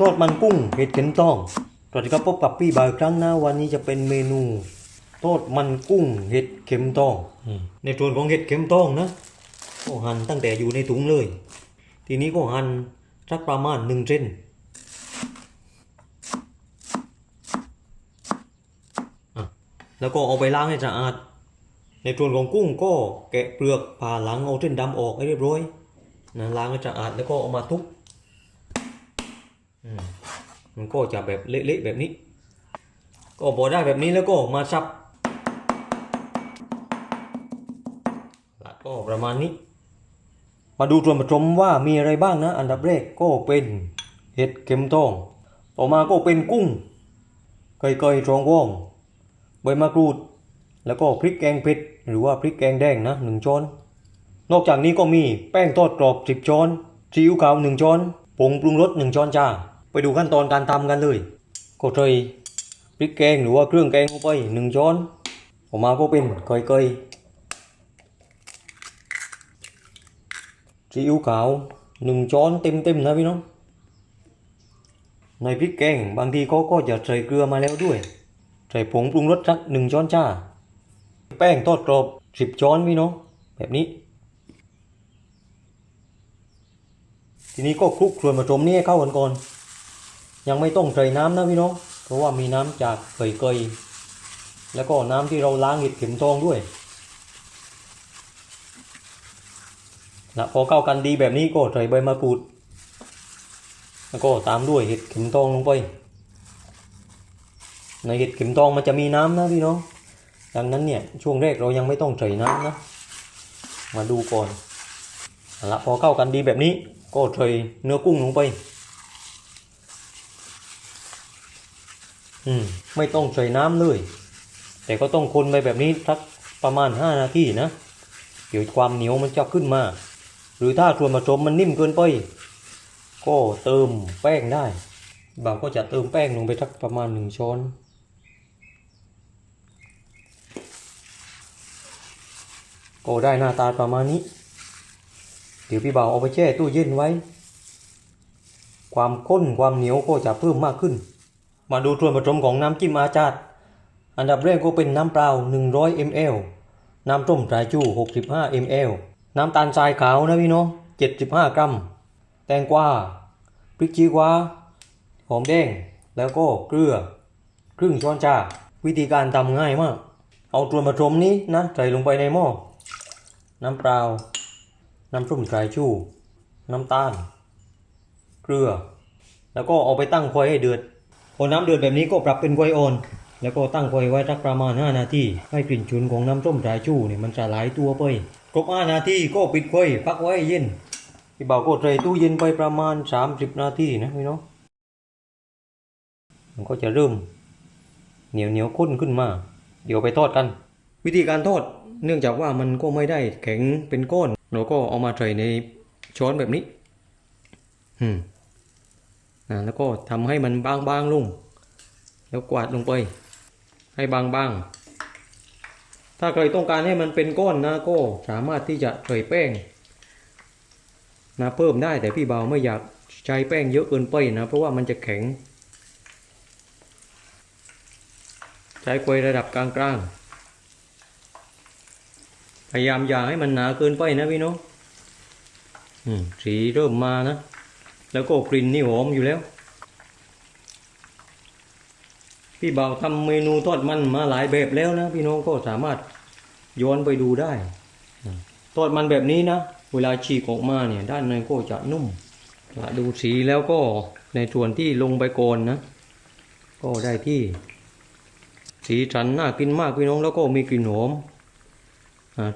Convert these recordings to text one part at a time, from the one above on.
ทอดมันกุ้งเห็ดเข็มทองสวัสดีครับพบกับพี่บ่าวอีกครั้งนะวันนี้จะเป็นเมนูทอดมันกุ้งเห็ดเข็มทองในส่วนของเห็ดเข็มทองนะก็หั่นตั้งแต่อยู่ในถุงเลย ทีนี้ก็หั่นสักประมาณหนึ่งเซนอะแล้วก็เอาไปล้างให้สะอาด ในส่วนของกุ้งก็แกะเปลือกผ่าหลังเอาเส้นดำออกให้เรียบร้อยนะล้างให้สะอาดแล้วก็เอามาทุบอื มันก็จะแบบเละๆแบบนี้ ก็พอได้แบบนี้แล้วก็มาซับแล้วก็ประมาณนี้ มาดูส่วนผสมว่ามีอะไรบ้างนะ อันดับแรกก็เป็นเห็ดเข็มทอง ต่อมาก็เป็นกุ้งไก่ไก่ทองว่องใบมะกรูด แล้วก็พริกแกงเผ็ดหรือว่าพริกแกงแดงนะหนึ่งช้อน นอกจากนี้ก็มีแป้งทอดกรอบสิบช้อนซีอิ๊วขาวหนึ่งช้อนผงปรุงรสหนึ่งช้อนชา ไปดูขั้นตอนการทำกันเลย ก็ใส่พริกแกงหรือว่าเครื่องแกงลงไปหนึ่งช้อน ออกมาก็เป็นไก่ไก่ซีอิ๊วขาวหนึ่งช้อนเต็มๆนะพี่น้อง ในพริกแกงบางทีเขาก็จะใส่เกลือมาแล้วด้วย ใส่ผงปรุงรสสักหนึ่งช้อนชา แป้งทอดกรอบสิบช้อนพี่น้องแบบนี้ ทีนี้ก็คลุกส่วนผสมนี้ให้เข้ากันก่อน ยังไม่ต้องใส่น้ำนะพี่น้อง เพราะว่ามีน้ำจากเกยๆแล้วก็น้ำที่เราล้างเห็ดเข็มทองด้วยนะพอเข้ากันดีแบบนี้ก็ใส่ใบมะกรูด แล้วก็ตามด้วยเห็ดเข็มทองลงไป ในเห็ดเข็มทองมันจะมีน้ำนะพี่น้อง ดังนั้นเนี่ยช่วงแรกเรายังไม่ต้องใส่น้ำนะ มาดูก่อนเอาละพอเข้ากันดีแบบนี้ก็ใส่เนื้อกุ้งลงไป อืม ไม่ต้องใส่น้ำเลย แต่ก็ต้องคนไปแบบนี้สักประมาณ5นาทีนะ เดี๋ยวความเหนียวมันจะขึ้นมา หรือถ้าส่วนผสมมันนิ่มเกินไป ก็เติมแป้งได้บางก็จะเติมแป้งลงไปสักประมาณหนึ่งช้อนก็ได้หน้าตาประมาณนี้ เดี๋ยวพี่บ่าวเอาไปแช่ตู้เย็นไว้ ความข้นความเหนียวก็จะเพิ่มมากขึ้น มาดูส่วนผสมของน้ำจิ้มอาจารย์อันดับแรกก็เป็นน้ำเปล่า 100 ml น้ำต้มสายจู65 ml น้ำตาลทรายขาวนะพี่น้อง75 กรัม แตงกวา พริกชี้ฟ้าหอมแดง แล้วก็เกลือ ครึ่งช้อนชา วิธีการทำง่ายมาก เอาส่วนผสมนี้นะใส่ลงไปในหม้อ น้ำเปล่า น้ำส้มสายชู น้ำตาล เกลือ แล้วก็เอาไปตั้งไฟให้เดือด พอน้ำเดือดแบบนี้ก็ปรับเป็นไฟอ่อนแล้วก็ตั้งไฟไว้สักประมาณ 5 นาที ให้กลิ่นฉุนของน้ำส้มสายชูเนี่ยมันจะไหลายตัวไป ครบ 5 นาทีก็ปิดไฟพักไว้เย็นพี่เบาก็ใส่ตู้เย็นไปประมาณ 30 นาทีนะพี่น้อง มันก็จะเริ่ม เหนียวเหนียวข้นขึ้นมา เดี๋ยวไปทอดกัน วิธีการทอดเนื่องจากว่ามันก็ไม่ได้แข็งเป็นก้อน เราก็เอามาใส่ในช้อนแบบนี้ อืม อ่าแล้วก็ทำให้มันบางๆลง แล้วกวาดลงไป ให้บางๆ ถ้าใครต้องการให้มันเป็นก้อนนะก็สามารถที่จะใส่แป้งนะเพิ่มได้แต่พี่เบาไม่อยากใช้แป้งเยอะเกินไปนะเพราะว่ามันจะแข็ง ใช้กวยระดับกลางๆ พยายามอย่าให้มันหนาเกินไปนะพี่น้องอืมสีเริ่มมานะ แล้วก็กลิ่นนี่หอมอยู่แล้ว พี่เบาวทำเมนูทอดมันมาหลายแบบแล้วนะ พี่น้องก็สามารถย้อนไปดูได้ทอดมันแบบนี้นะ เวลาฉีกออกมาเนี่ยด้านในก็จะนุ่ม ดูสีแล้วก็ในส่วนที่ลงไปก่อนนะ ก็ได้ที่ สีสันน่ากินมากพี่น้องแล้วก็มีกลิ่นหอม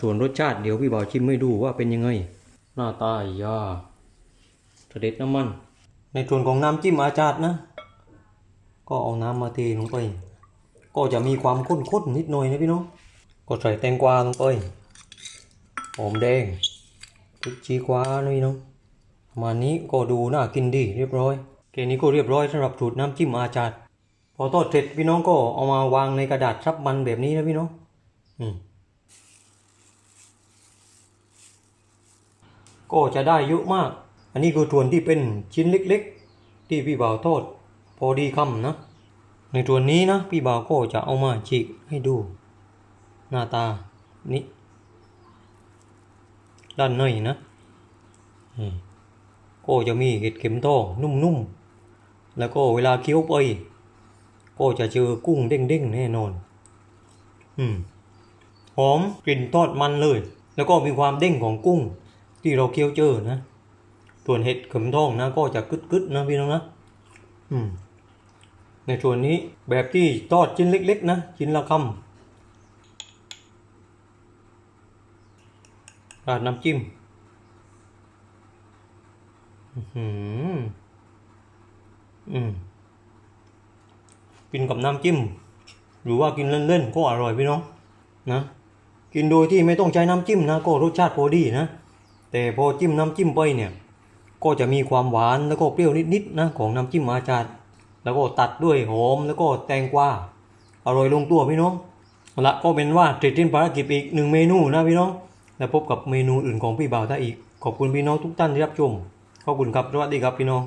ส่วนรสชาติเดี๋ยวพี่บ่าวชิมให้ดูว่าเป็นยังไง หน้าตายา เสด็จน้ำมัน ในส่วนของน้ำจิ้มอาจารย์นะ ก็เอาน้ำมาเทลงไป ก็จะมีความข้นๆนิดหน่อยนะพี่น้อง ก็ใส่แตงกวาลงไป หอมแดงพริกชี้ฟ้านะพี่น้อง มานี้ก็ดูน่ากินดีเรียบร้อยแค่นี้ก็เรียบร้อยสำหรับสูตรน้ำจิ้มอาจารย์พอทอดเสร็จพี่น้องก็เอามาวางในกระดาษซับมันแบบนี้นะพี่น้องอืมก็จะได้เยอะมาก นนี้คือส่วนที่เป็นชิ้นเล็กที่พี่บ่าวทอดพอดีคำนะ ในตัวนนี้นะพี่บ่าวก็จะเอามาฉีกให้ดู หน้าตานี้ด้านในนะก็จะมีเห็ดเข็มทองนุ่มๆ แล้วก็เวลาเคี้ยวไปก็จะเจอกุ้งเด้งๆแน่นอน อืมหอมกลิ่นทอดมันเลย แล้วก็มีความเด้งของกุ้ง ที่เราเคี้ยวเจอนะ ส่วนเห็ดเข็มทองนะก็จะกึดๆนะพี่น้องนะอืมในส่วนนี้แบบที่ทอดชิ้นเล็ก ๆ นะชิ้นละคำราดน้ำจิ้มอือหืออืมกินกับน้ำจิ้ม หรือว่ากินเล่นๆก็อร่อยพี่น้องนะกินโดยที่ไม่ต้องใช้น้ำจิ้มนะก็รสชาติพอดีนะ แต่พอจิ้มน้ำจิ้มไปเนี่ย ก็จะมีความหวานแล้วก็เปรี้ยวนิดๆนะของน้ำจิ้มอาจารย์แล้วก็ตัดด้วยหอมแล้วก็แตงกวาอร่อยลงตัวพี่น้องละก็เป็นว่าเสร็จสิ้นภารกิจอีกหนึ่งเมนูนะพี่น้อง แล้วพบกับเมนูอื่นของพี่บ่าวได้อีก ขอบคุณพี่น้องทุกท่านที่รับชมขอบคุณครับสวัสดีครับพี่น้อง